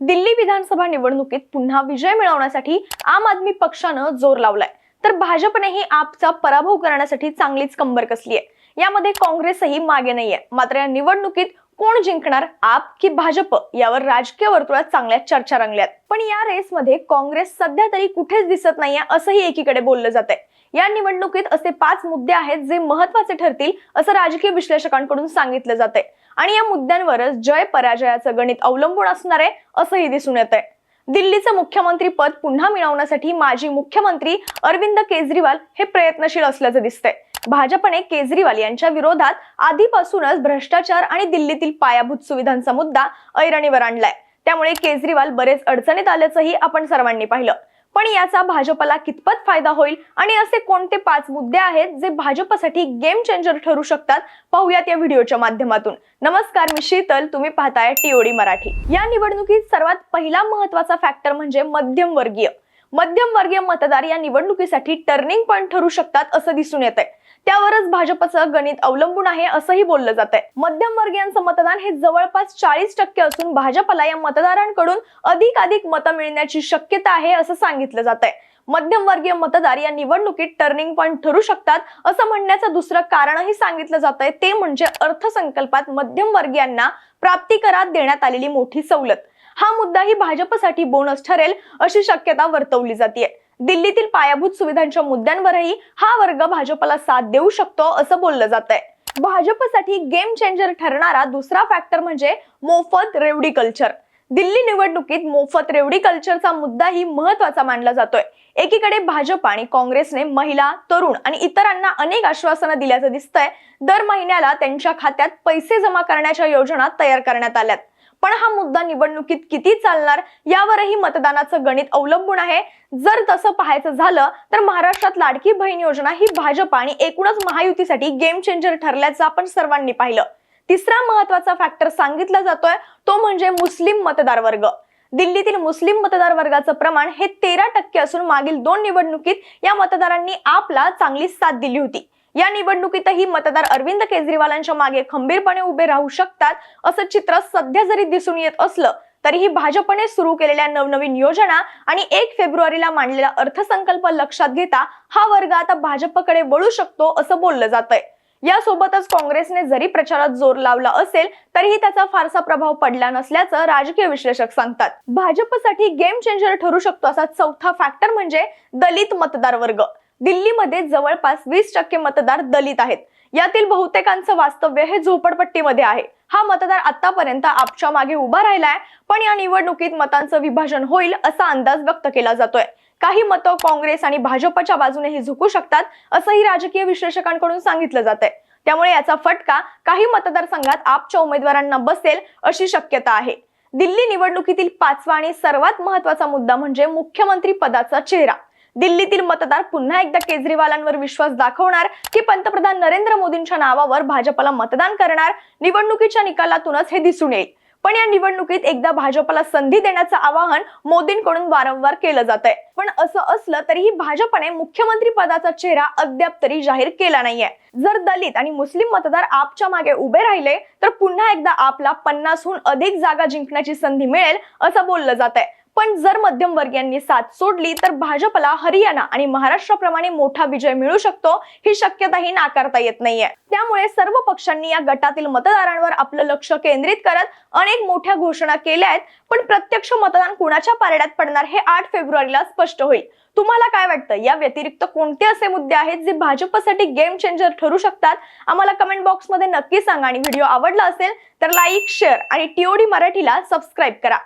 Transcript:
दिल्ली विधानसभा निवडणुकीत पुन्हा विजय मिळवण्यासाठी आम आदमी पक्षानं जोर लावलाय. तर भाजपनेही आपचा पराभव करण्यासाठी चांगलीच कंबर कसली आहे. यामध्ये काँग्रेसही मागे नाहीये. मात्र या निवडणुकीत कोण जिंकणार आप की भाजप यावर राजकीय वर्तुळात चांगल्या चर्चा रंगल्यात. पण या रेसमध्ये काँग्रेस सध्या तरी कुठेच दिसत नाहीये असंही एकीकडे बोललं जात या निवडणुकीत असे पाच मुद्दे आहेत जे महत्त्वाचे ठरतील असं राजकीय विश्लेषकांकडून सांगितलं जातंय. आणि या मुद्द्यांवरच जय पराजयाचं गणित अवलंबून असणार आहे असंही दिसून येत आहे दिल्लीचं मुख्यमंत्री पद पुन्हा मिळवण्यासाठी माजी मुख्यमंत्री अरविंद केजरीवाल हे प्रयत्नशील असल्याचं दिसतंय. भाजपने केजरीवाल यांच्या विरोधात आधीपासूनच भ्रष्टाचार आणि दिल्लीतील पायाभूत सुविधांचा मुद्दा ऐरणीवर आणलाय. त्यामुळे केजरीवाल बरेच अडचणीत आल्याचंही आपण सर्वांनी पाहिलं. पण याचा भाजपला कितपत फायदा होईल? आणि असे कोणते पाच मुद्दे आहेत जे भाजपसाठी गेम चेंजर ठरू शकतात? पाहूयात या व्हिडिओच्या माध्यमातून. नमस्कार मी शीतल. तुम्ही पाहताय टीओडी मराठी. या निवडणुकीत सर्वात पहिला महत्त्वाचा फॅक्टर म्हणजे मध्यम वर्गीय मध्यम वर्गीय मतदार या निवडणुकीसाठी टर्निंग पॉईंट ठरू शकतात असं दिसून येत आहे त्यावरच भाजपचं गणित अवलंबून आहे असंही बोललं जात आहे मध्यम वर्गीयांचं मतदान हे जवळपास चाळीस टक्के असून भाजपला या मतदारांकडून अधिकाधिक मतं मिळण्याची शक्यता आहे असं सांगितलं जात आहे मध्यम वर्गीय मतदार या निवडणुकीत टर्निंग पॉइंट ठरू शकतात असं म्हणण्याचं दुसरं कारणही सांगितलं जात आहे ते म्हणजे अर्थसंकल्पात मध्यम वर्गीयांना प्राप्तिकरात देण्यात आलेली मोठी सवलत. हा मुद्दाही भाजपसाठी बोनस ठरेल अशी शक्यता वर्तवली जाते दिल्लीतील पायाभूत सुविधांच्या मुद्द्यांवरही हा वर्ग भाजपला साथ देऊ शकतो असं बोललं जात आहे भाजपसाठी गेम चेंजर ठरणारा दुसरा फॅक्टर म्हणजे मोफत रेवडी कल्चर दिल्ली निवडणुकीत मोफत रेवडी कल्चरचा मुद्दाही महत्त्वाचा मानला जातोय. एकीकडे भाजप आणि काँग्रेसने महिला तरुण आणि इतरांना अनेक आश्वासनं दिल्याचं दिसतंय. दर महिन्याला त्यांच्या खात्यात पैसे जमा करण्याच्या योजना तयार करण्यात आल्यात. पण हा मुद्दा निवडणुकीत किती चालणार यावरही मतदानाचं गणित अवलंबून आहे. जर तसं पाहायचं झालं तर महाराष्ट्रात लाडकी बहीण योजना ही भाजप आणि एकूणच महायुतीसाठी गेम चेंजर ठरल्याचं आपण सर्वांनी पाहिलं. तिसरा महत्त्वाचा फॅक्टर सांगितला जातोय तो म्हणजे मुस्लिम मतदार वर्ग. दिल्लीतील मुस्लिम मतदार वर्गाचं प्रमाण हे तेरा टक्के असून मागील दोन निवडणुकीत या मतदारांनी आपला चांगली साथ दिली होती. या निवडणुकीतही मतदार अरविंद केजरीवालांच्या मागे खंबीरपणे उभे राहू शकतात असं चित्र सध्या जरी दिसून येत असलं तरीही भाजपने सुरू केलेल्या नवनवीन योजना आणि एक फेब्रुवारीला मांडलेला अर्थसंकल्प लक्षात घेता हा वर्ग आता भाजपकडे वळू शकतो असं बोललं जात आहे यासोबतच काँग्रेसने जरी प्रचारात जोर लावला असेल तरीही त्याचा फारसा प्रभाव पडला नसल्याचं राजकीय विश्लेषक सांगतात. भाजपसाठी गेम चेंजर ठरू शकतो असा चौथा फॅक्टर म्हणजे दलित मतदार वर्ग. दिल्लीमध्ये जवळपास वीस टक्के मतदार दलित आहेत. यातील बहुतेकांचं वास्तव्य हे झोपडपट्टीमध्ये आहे. हा मतदार आतापर्यंत आपच्या मागे उभा राहिलाय पण या निवडणुकीत मतांचं विभाजन होईल असा अंदाज व्यक्त केला जातोय. काही मतं काँग्रेस आणि भाजपच्या बाजूनेही झुकू शकतात असंही राजकीय विश्लेषकांकडून सांगितलं जात आहे त्यामुळे याचा फटका काही मतदारसंघात आपच्या उमेदवारांना बसेल अशी शक्यता आहे. दिल्ली निवडणुकीतील पाचवा आणि सर्वात महत्त्वाचा मुद्दा म्हणजे मुख्यमंत्री पदाचा चेहरा. दिल्लीतील मतदार पुन्हा एकदा केजरीवालांवर विश्वास दाखवणार की पंतप्रधान नरेंद्र मोदींच्या नावावर भाजपला मतदान करणार निवडणुकीच्या निकालातूनच हे दिसून येईल. पण या निवडणुकीत एकदा भाजपला संधी देण्याचं आवाहन मोदींकडून वारंवार केलं जात आहे पण असं असलं तरीही भाजपने मुख्यमंत्री पदाचा चेहरा अद्याप तरी जाहीर केला नाहीये. जर दलित आणि मुस्लिम मतदार आपच्या मागे उभे राहिले तर पुन्हा एकदा आपला पन्नासहून अधिक जागा जिंकण्याची संधी मिळेल असं बोललं जात आहे पण जर मध्यमवर्गीयांनी साथ सोडली तर भाजपला हरियाणा आणि महाराष्ट्राप्रमाणे मोठा विजय मिळू शकतो ही शक्यताही नाकारता येत नाहीये. त्यामुळे सर्व पक्षांनी या गटातील मतदारांवर आपलं लक्ष केंद्रित करत अनेक मोठ्या घोषणा केल्या आहेत पण प्रत्यक्ष मतदान कुणाच्या पारड्यात पडणार हे आठ फेब्रुवारीला स्पष्ट होईल. तुम्हाला काय वाटतं? या व्यतिरिक्त कोणते असे मुद्दे आहेत जे भाजपसाठी गेम चेंजर ठरू शकतात? आम्हाला कमेंट बॉक्समध्ये नक्की सांगा आणि व्हिडिओ आवडला असेल तर लाईक शेअर आणि टीओडी मराठीला सबस्क्राईब करा.